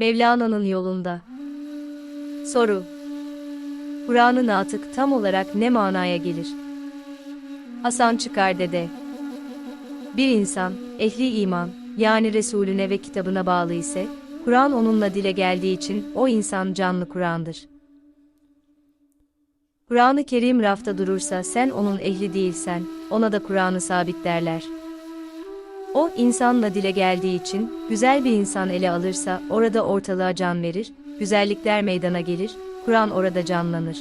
Mevlana'nın yolunda. Soru. Kur'an'ın atık tam olarak ne manaya gelir? Hasan Çıkar Dede. Bir insan, ehli iman, yani Resulüne ve kitabına bağlı ise, Kur'an onunla dile geldiği için o insan canlı Kur'an'dır. Kur'an-ı Kerim rafta durursa sen onun ehli değilsen, ona da Kur'an'ı sabit derler. O insanla dile geldiği için, güzel bir insan ele alırsa orada ortalığa can verir, güzellikler meydana gelir, Kur'an orada canlanır.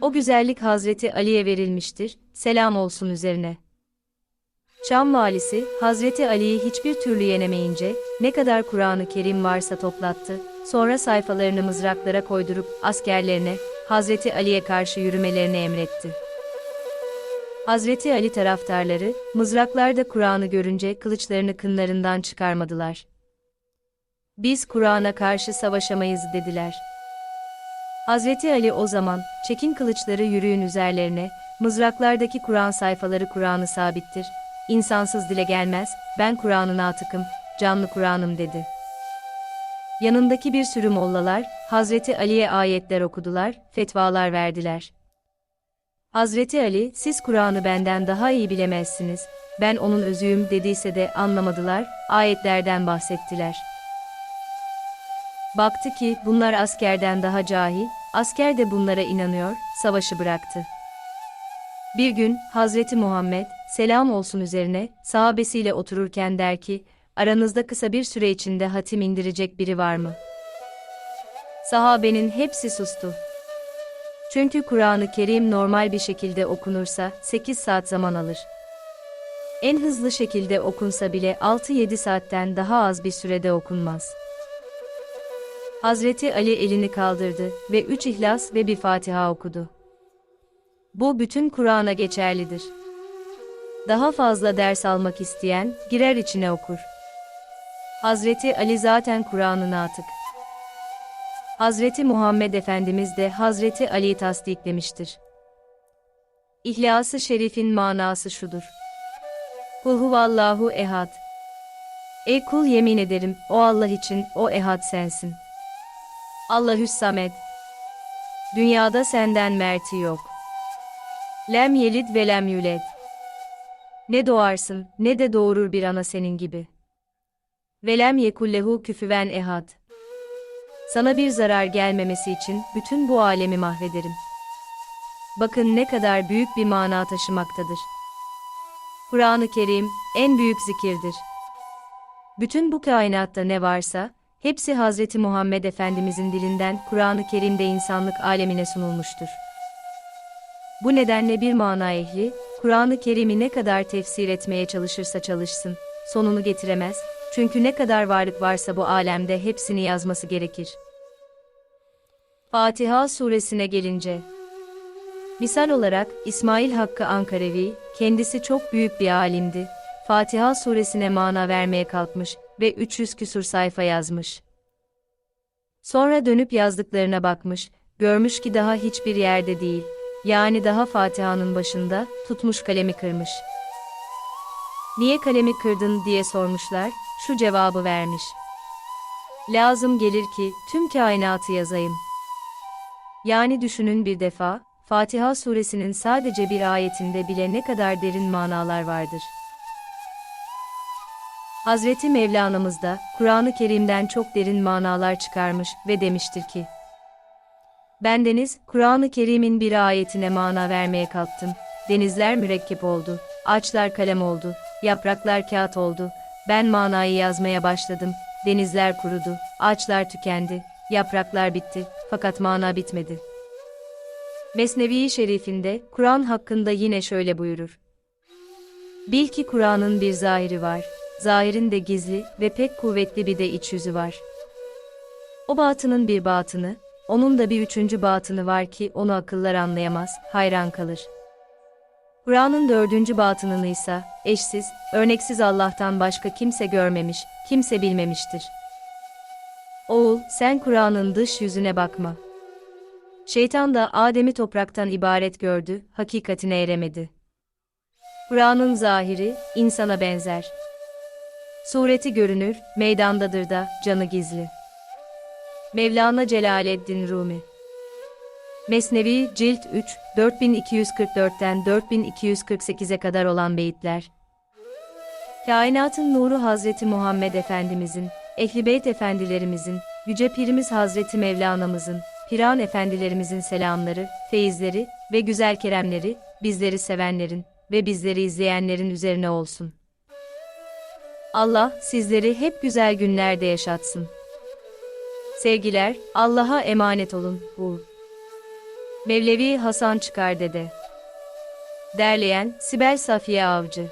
O güzellik Hazreti Ali'ye verilmiştir, selam olsun üzerine. Şam valisi, Hazreti Ali'yi hiçbir türlü yenemeyince, ne kadar Kur'an-ı Kerim varsa toplattı, sonra sayfalarını mızraklara koydurup askerlerine, Hazreti Ali'ye karşı yürümelerini emretti. Hazreti Ali taraftarları, mızraklarda Kur'an'ı görünce kılıçlarını kınlarından çıkarmadılar. Biz Kur'an'a karşı savaşamayız dediler. Hazreti Ali o zaman, çekin kılıçları yürüyün üzerlerine, mızraklardaki Kur'an sayfaları Kur'an'ı sabittir, insansız dile gelmez, ben Kur'an'ın atıkım, canlı Kur'an'ım dedi. Yanındaki bir sürü mollalar, Hazreti Ali'ye ayetler okudular, fetvalar verdiler. Hazreti Ali, siz Kur'an'ı benden daha iyi bilemezsiniz, ben onun özüyüm dediyse de anlamadılar, ayetlerden bahsettiler. Baktı ki bunlar askerden daha cahil, asker de bunlara inanıyor, savaşı bıraktı. Bir gün Hazreti Muhammed, selam olsun üzerine, sahabesiyle otururken der ki, aranızda kısa bir süre içinde hatim indirecek biri var mı? Sahabenin hepsi sustu. Çünkü Kur'an-ı Kerim normal bir şekilde okunursa 8 saat zaman alır. En hızlı şekilde okunsa bile 6-7 saatten daha az bir sürede okunmaz. Hazreti Ali elini kaldırdı ve üç İhlas ve bir Fatiha okudu. Bu bütün Kur'an'a geçerlidir. Daha fazla ders almak isteyen, girer içine okur. Hazreti Ali zaten Kur'an'ın atık. Hazreti Muhammed Efendimiz de Hazreti Ali'yi tasdiklemiştir. İhlas-ı Şerif'in manası şudur. Kul huvallahu ehad. Ey kul yemin ederim, o Allah için, o ehad sensin. Allahüs samed. Dünyada senden merti yok. Lem yelid ve lem yuled. Ne doğarsın, ne de doğurur bir ana senin gibi. Velem yekullehu küfüven ehad. Sana bir zarar gelmemesi için bütün bu alemi mahvederim. Bakın ne kadar büyük bir mana taşımaktadır. Kur'an-ı Kerim en büyük zikirdir. Bütün bu kainatta ne varsa, hepsi Hazreti Muhammed Efendimizin dilinden Kur'an-ı Kerim'de insanlık alemine sunulmuştur. Bu nedenle bir mana ehli, Kur'an-ı Kerim'i ne kadar tefsir etmeye çalışırsa çalışsın, sonunu getiremez, çünkü ne kadar varlık varsa bu alemde hepsini yazması gerekir. Fatiha suresine gelince, Misal olarak İsmail Hakkı Ankarevi, kendisi çok büyük bir alimdi, Fatiha suresine mana vermeye kalkmış ve 300 küsur sayfa yazmış. Sonra dönüp yazdıklarına bakmış, görmüş ki daha hiçbir yerde değil, yani daha Fatiha'nın başında, tutmuş kalemi kırmış. Niye kalemi kırdın diye sormuşlar, şu cevabı vermiş. Lazım gelir ki tüm kainatı yazayım. Yani düşünün bir defa, Fatiha suresinin sadece bir ayetinde bile ne kadar derin manalar vardır. Hazreti Mevlana'mız da Kur'an-ı Kerim'den çok derin manalar çıkarmış ve demiştir ki, Bendeniz, Kur'an-ı Kerim'in bir ayetine mana vermeye kalktım, denizler mürekkep oldu, ağaçlar kalem oldu, yapraklar kağıt oldu, ben manayı yazmaya başladım, denizler kurudu, ağaçlar tükendi, yapraklar bitti, fakat mana bitmedi. Mesnevi Şerifinde, Kur'an hakkında yine şöyle buyurur. Bil ki Kur'an'ın bir zahiri var, zahirin de gizli ve pek kuvvetli bir de iç yüzü var. O batının bir batını, onun da bir üçüncü batını var ki onu akıllar anlayamaz, hayran kalır. Kur'an'ın dördüncü batınını ise, eşsiz, örneksiz Allah'tan başka kimse görmemiş, kimse bilmemiştir. Oğul, sen Kur'an'ın dış yüzüne bakma. Şeytan da Adem'i topraktan ibaret gördü, hakikatine eremedi. Kur'an'ın zahiri, insana benzer. Sureti görünür, meydandadır da, canı gizli. Mevlana Celaleddin Rumi Mesnevi, Cilt 3, 4244'ten 4248'e kadar olan beyitler. Kainatın nuru Hazreti Muhammed Efendimizin, Ehli Beyt Efendilerimizin, Yüce Pirimiz Hazreti Mevlana'mızın, Piran Efendilerimizin selamları, feyizleri ve güzel keremleri, bizleri sevenlerin ve bizleri izleyenlerin üzerine olsun. Allah sizleri hep güzel günlerde yaşatsın. Sevgiler, Allah'a emanet olun. Bu. Mevlevi Hasan Çıkar Dede. Derleyen Sibel Safiye Avcı